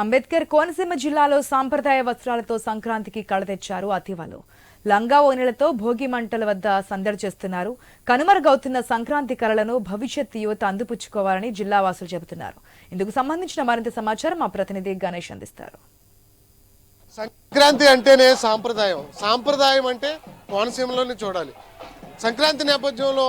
అంబేద్కర్ కోనసీమ జిల్లాలో సాంప్రదాయ వస్త్రాలతో సంక్రాంతికి కళతెచ్చారు అతివలు. లంగా ఓనెలతో భోగి మంటల వద్ద సందడి చేస్తున్నారు. కనుమరుగవుతున్న సంక్రాంతి కళలను భవిష్యత్ యువత అందిపుచ్చుకోవాలని జిల్లా వాసులు చెబుతున్నారు. ఇందుకు సంబంధించిన మరింత సమాచారం మా ప్రతినిధి గణేష్ అందిస్తారు. సంక్రాంతి అంటేనే సాంప్రదాయం. సాంప్రదాయం అంటే కోనసీమలోనే చూడాలి. సంక్రాంతి నేపథ్యంలో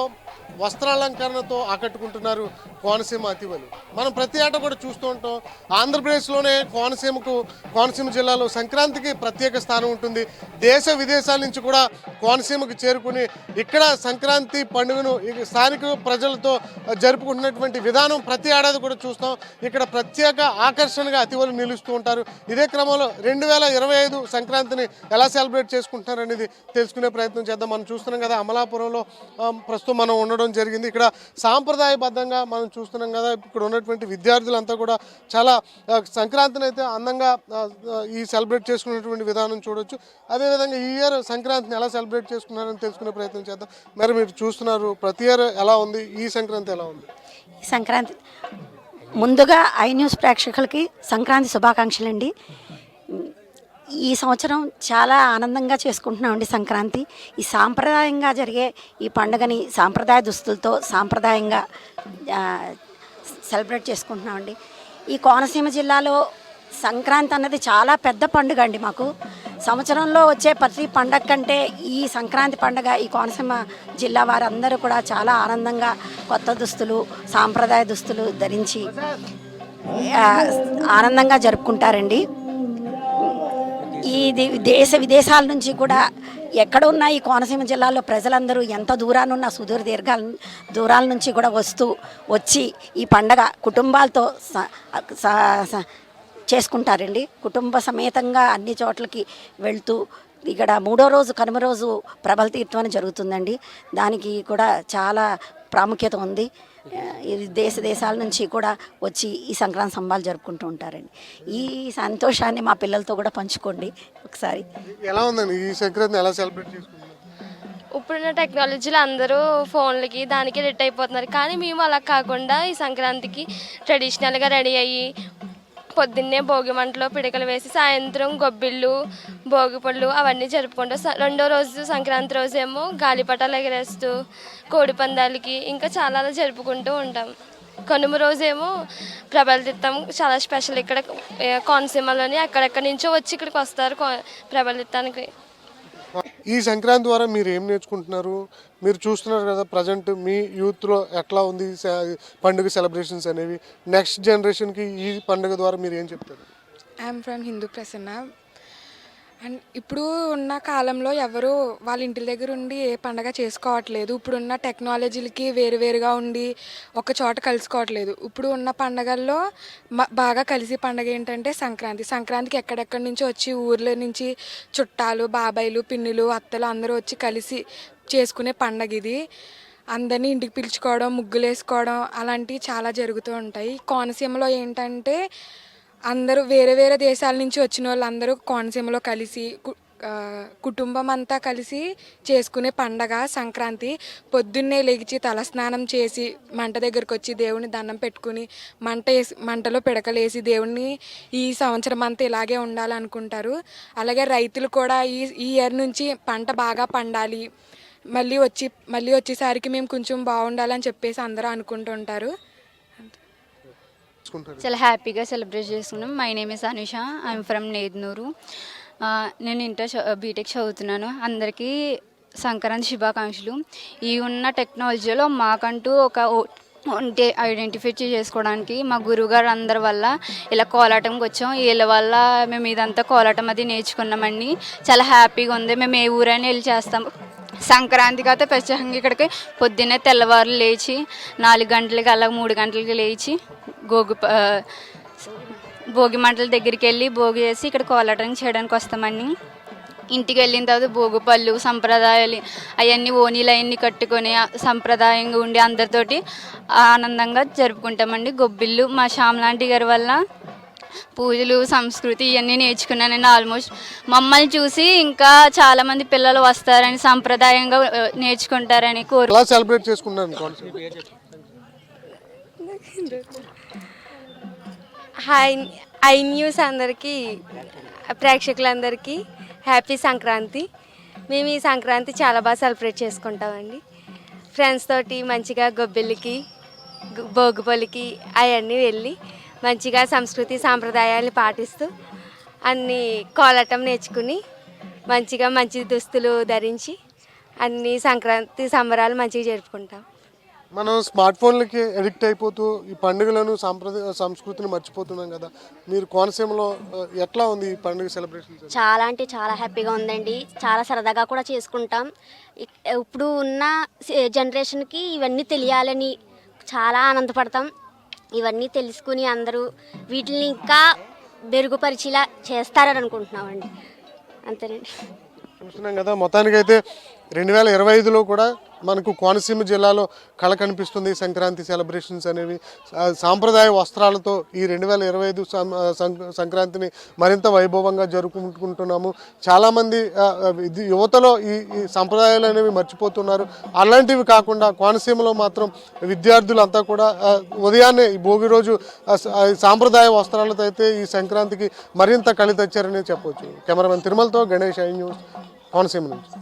వస్త్రాలంకరణతో ఆకట్టుకుంటున్నారు కోనసీమ అతివలు మనం ప్రతి ఏటా కూడా చూస్తూ ఉంటాం. ఆంధ్రప్రదేశ్లోనే కోనసీమకు కోనసీమ జిల్లాలో సంక్రాంతికి ప్రత్యేక స్థానం ఉంటుంది. దేశ విదేశాల నుంచి కూడా కోనసీమకు చేరుకుని ఇక్కడ సంక్రాంతి పండుగను స్థానిక ప్రజలతో జరుపుకుంటున్నటువంటి విధానం ప్రతి ఏడాది కూడా చూస్తాం. ఇక్కడ ప్రత్యేక ఆకర్షణగా అతివలు నిలుస్తూ ఉంటారు. ఇదే క్రమంలో రెండు వేల ఇరవై ఐదు సంక్రాంతిని ఎలా సెలబ్రేట్ చేసుకుంటున్నారు అనేది తెలుసుకునే ప్రయత్నం చేద్దాం. మనం చూస్తున్నాం కదా అమలాపురంలో ప్రస్తుతం మనం ఉండడం జరిగింది. ఇక్కడ సాంప్రదాయబద్ధంగా మనం చూస్తున్నాం కదా ఇక్కడ ఉన్నటువంటి విద్యార్థులంతా కూడా చాలా సంక్రాంతిని అయితే అందంగా ఈ సెలబ్రేట్ చేసుకునేటువంటి విధానం చూడొచ్చు. అదేవిధంగా ఈ ఇయర్ సంక్రాంతిని ఎలా సెలబ్రేట్ చేసుకున్నారని తెలుసుకునే ప్రయత్నం చేద్దాం. మరి మీరు చూస్తున్నారు ప్రతి ఇయర్ ఎలా ఉంది ఈ సంక్రాంతి ఎలా ఉంది? సంక్రాంతి ముందుగా ఐ న్యూస్ ప్రేక్షకులకి సంక్రాంతి శుభాకాంక్షలు అండి ఈ సంవత్సరం చాలా ఆనందంగా చేసుకుంటున్నామండి సంక్రాంతి. ఈ సాంప్రదాయంగా జరిగే ఈ పండుగని సాంప్రదాయ దుస్తులతో సాంప్రదాయంగా సెలబ్రేట్ చేసుకుంటున్నామండి. ఈ కోనసీమ జిల్లాలో సంక్రాంతి అన్నది చాలా పెద్ద పండుగ అండి మాకు. సంవత్సరంలో వచ్చే ప్రతి పండగ కంటే ఈ సంక్రాంతి పండగ ఈ కోనసీమ జిల్లా వారందరూ కూడా చాలా ఆనందంగా కొత్త దుస్తులు సాంప్రదాయ దుస్తులు ధరించి ఆనందంగా జరుపుకుంటారండి. ఈ దేశ విదేశాల నుంచి కూడా ఎక్కడ ఉన్న ఈ కోనసీమ జిల్లాలో ప్రజలందరూ ఎంత దూరాన ఉన్న సుదూర దీర్ఘాల దూరాల నుంచి కూడా వస్తూ వచ్చి ఈ పండగ కుటుంబాలతో స- స- చేసుకుంటారండి. కుటుంబ సమేతంగా అన్ని చోట్లకి వెళ్తూ ఇక్కడ మూడో రోజు కనుమ రోజు ప్రబల తీర్థం అని జరుగుతుందండి. దానికి కూడా చాలా ప్రాముఖ్యత ఉంది. ఇది దేశ దేశాల నుంచి కూడా వచ్చి ఈ సంక్రాంతి సంబాలు జరుపుకుంటూ ఉంటారండి. ఈ సంతోషాన్ని మా పిల్లలతో కూడా పంచుకోండి ఒకసారి. ఎలా ఉందండి? ఈ సంక్రాంతిని ఎలా సెలబ్రేట్ చేసుకుంటున్నారు? ఇప్పుడున్న టెక్నాలజీలో అందరూ ఫోన్లకి దానికి రెట్ అయిపోతున్నారు. కానీ మేము అలా కాకుండా ఈ సంక్రాంతికి ట్రెడిషనల్గా రెడీ అయ్యి పొద్దున్నే భోగి మంటలో పిడకలు వేసి సాయంత్రం గొబ్బిళ్ళు భోగి పళ్ళు అవన్నీ జరుపుకుంటాం స- రెండో రోజు సంక్రాంతి రోజు ఏమో గాలిపటాలు ఎగరేస్తూ కోడి పందాలకి ఇంకా చాలా అలా జరుపుకుంటూ ఉంటాం. కనుమ రోజేమో ప్రబల తీర్థం చాలా స్పెషల్ ఇక్కడ కోనసీమలోని అక్కడెక్కడి నుంచో వచ్చి ఇక్కడికి వస్తారు కో- ప్రబల తీర్థానికి. ఈ సంక్రాంతి ద్వారా మీరు ఏం నేర్చుకుంటున్నారు? మీరు చూస్తున్నారు కదా ప్రజెంట్ మీ యూత్లో ఎట్లా ఉంది పండుగ సెలబ్రేషన్స్ అనేవి. నెక్స్ట్ జనరేషన్కి ఈ పండుగ ద్వారా మీరు ఏం చెప్తారు? I'm from Hindu Prasanna. And ఇప్పుడు ఉన్న కాలంలో ఎవరు వాళ్ళ ఇంటి దగ్గర ఉండి ఏ పండగ చేసుకోవట్లేదు. ఇప్పుడున్న టెక్నాలజీలకి వేరువేరుగా ఉండి ఒక చోట కలుసుకోవట్లేదు. ఇప్పుడు ఉన్న పండగల్లో బాగా కలిసి పండగ ఏంటంటే సంక్రాంతి. సంక్రాంతికి ఎక్కడెక్కడి నుంచి వచ్చి ఊర్ల నుంచి చుట్టాలు బాబాయిలు పిన్నులు అత్తలు అందరూ వచ్చి కలిసి చేసుకునే పండగ ఇది. అందరినీ ఇంటికి పిలుచుకోవడం ముగ్గులు వేసుకోవడం అలాంటివి చాలా జరుగుతూ ఉంటాయి. కోనసీమలో ఏంటంటే అందరూ వేరే వేరే దేశాల నుంచి వచ్చిన వాళ్ళందరూ కోనసీమలో కలిసి కు- కుటుంబం అంతా కలిసి చేసుకునే పండగ సంక్రాంతి. పొద్దున్నే లేచి తలస్నానం చేసి మంట దగ్గరకు వచ్చి దేవుని దండం పెట్టుకుని మంట వేసి మంటలో పిడకలేసి దేవుణ్ణి ఈ సంవత్సరం అంతా ఇలాగే ఉండాలనుకుంటారు. అలాగే రైతులు కూడా ఈ ఈ ఇయర్ నుంచి పంట బాగా పండాలి. మళ్ళీ వచ్చి మళ్ళీ వచ్చేసరికి మేము కొంచెం బాగుండాలని చెప్పేసి అందరూ అనుకుంటుంటారు. చేసుకుంటారు. చాలా హ్యాపీగా సెలబ్రేట్ చేసుకున్నాం. My name is Anusha. I'm from Nednuru నేను ఇంటర్ చ- బీటెక్ చదువుతున్నాను. అందరికీ సంక్రాంతి శుభాకాంక్షలు. ఈ ఉన్న టెక్నాలజీలో మాకంటూ ఒక ఓ- ఉంటే ఐడెంటిఫై చేసుకోవడానికి మా గురువుగారు అందరి వల్ల ఇలా కోలాటంకి వచ్చాం. వీళ్ళ వల్ల మేము ఇదంతా కోలాటం అది నేర్చుకున్నామండి. చాలా హ్యాపీగా ఉంది. మేము ఏ ఊరైనా వెళ్ళి చేస్తాం. సంక్రాంతికి అయితే ప్రత్యేకంగా ఇక్కడికి పొద్దున్నే తెల్లవారు లేచి నాలుగు గంటలకి అలా మూడు గంటలకి లేచి గోగు భోగి మంటల దగ్గరికి వెళ్ళి భోగి చేసి ఇక్కడ కోలాటం చేయడానికి వస్తామండి. ఇంటికి వెళ్ళిన తర్వాత భోగి పళ్ళు సంప్రదాయాలు అవన్నీ ఓనీలు అవన్నీ కట్టుకొని సంప్రదాయంగా ఉండి అందరితోటి ఆనందంగా జరుపుకుంటామండి. గొబ్బిళ్ళు మా శ్యామలాంటి గారి వల్ల పూజలు సంస్కృతి ఇవన్నీ నేర్చుకున్నానండి ఆల్మోస్ట్. మమ్మల్ని చూసి ఇంకా చాలామంది పిల్లలు వస్తారని సంప్రదాయంగా నేర్చుకుంటారని కోరు సెలబ్రేట్ చేసుకున్నాను హాయ్ ఐ న్యూస్ అందరికీ ప్రేక్షకులందరికీ హ్యాపీ సంక్రాంతి. మేము ఈ సంక్రాంతి చాలా బాగా సెలబ్రేట్ చేసుకుంటామండి. ఫ్రెండ్స్ తోటి మంచిగా గొబ్బిళ్ళకి భోగిపొలికి అవన్నీ వెళ్ళి మంచిగా సంస్కృతి సాంప్రదాయాలు పాటిస్తూ అన్ని కోలాటం నేర్చుకుని మంచిగా మంచి దుస్తులు ధరించి అన్ని సంక్రాంతి సంబరాలు మంచిగా జరుపుకుంటాం. మనం స్మార్ట్ ఫోన్లకి అడిక్ట్ అయిపోతూ ఈ పండుగలను సాంప్రదాయ సంస్కృతిని మర్చిపోతున్నాం కదా. మీరు కోనసీమలో ఎట్లా ఉంది ఈ పండుగ సెలబ్రేషన్స్ చాలా అంటే చాలా హ్యాపీగా ఉందండి. చాలా సరదాగా కూడా చేసుకుంటాం. ఇప్పుడు ఉన్న జనరేషన్కి ఇవన్నీ తెలియాలని చాలా ఆనందపడతాం. ఇవన్నీ తెలుసుకుని అందరూ వీటిని ఇంకా మెరుగుపరిచేలా చేస్తారని అనుకుంటున్నామండి. అంతేనండి. చూస్తున్నాం కదా మొత్తానికైతే రెండు వేల ఇరవై ఐదులో కూడా మనకు కోనసీమ జిల్లాలో కళ కనిపిస్తుంది. సంక్రాంతి సెలబ్రేషన్స్ అనేవి. సాంప్రదాయ వస్త్రాలతో ఈ రెండు వేల ఇరవై ఐదు సం- సంక్రాంతిని మరింత వైభవంగా జరుపుకుంటున్నాము. చాలామంది యువతలో ఈ సంప్రదాయాలు అనేవి మర్చిపోతున్నారు. అలాంటివి కాకుండా కోనసీమలో మాత్రం విద్యార్థులంతా కూడా ఉదయాన్నే ఈ భోగి రోజు సాంప్రదాయ వస్త్రాలతో అయితే ఈ సంక్రాంతికి మరింత కళ చెప్పవచ్చు కెమెరామెన్ తిరుమలతో గణేష్ ఐ న్యూస్ కోనసీమ నుంచి.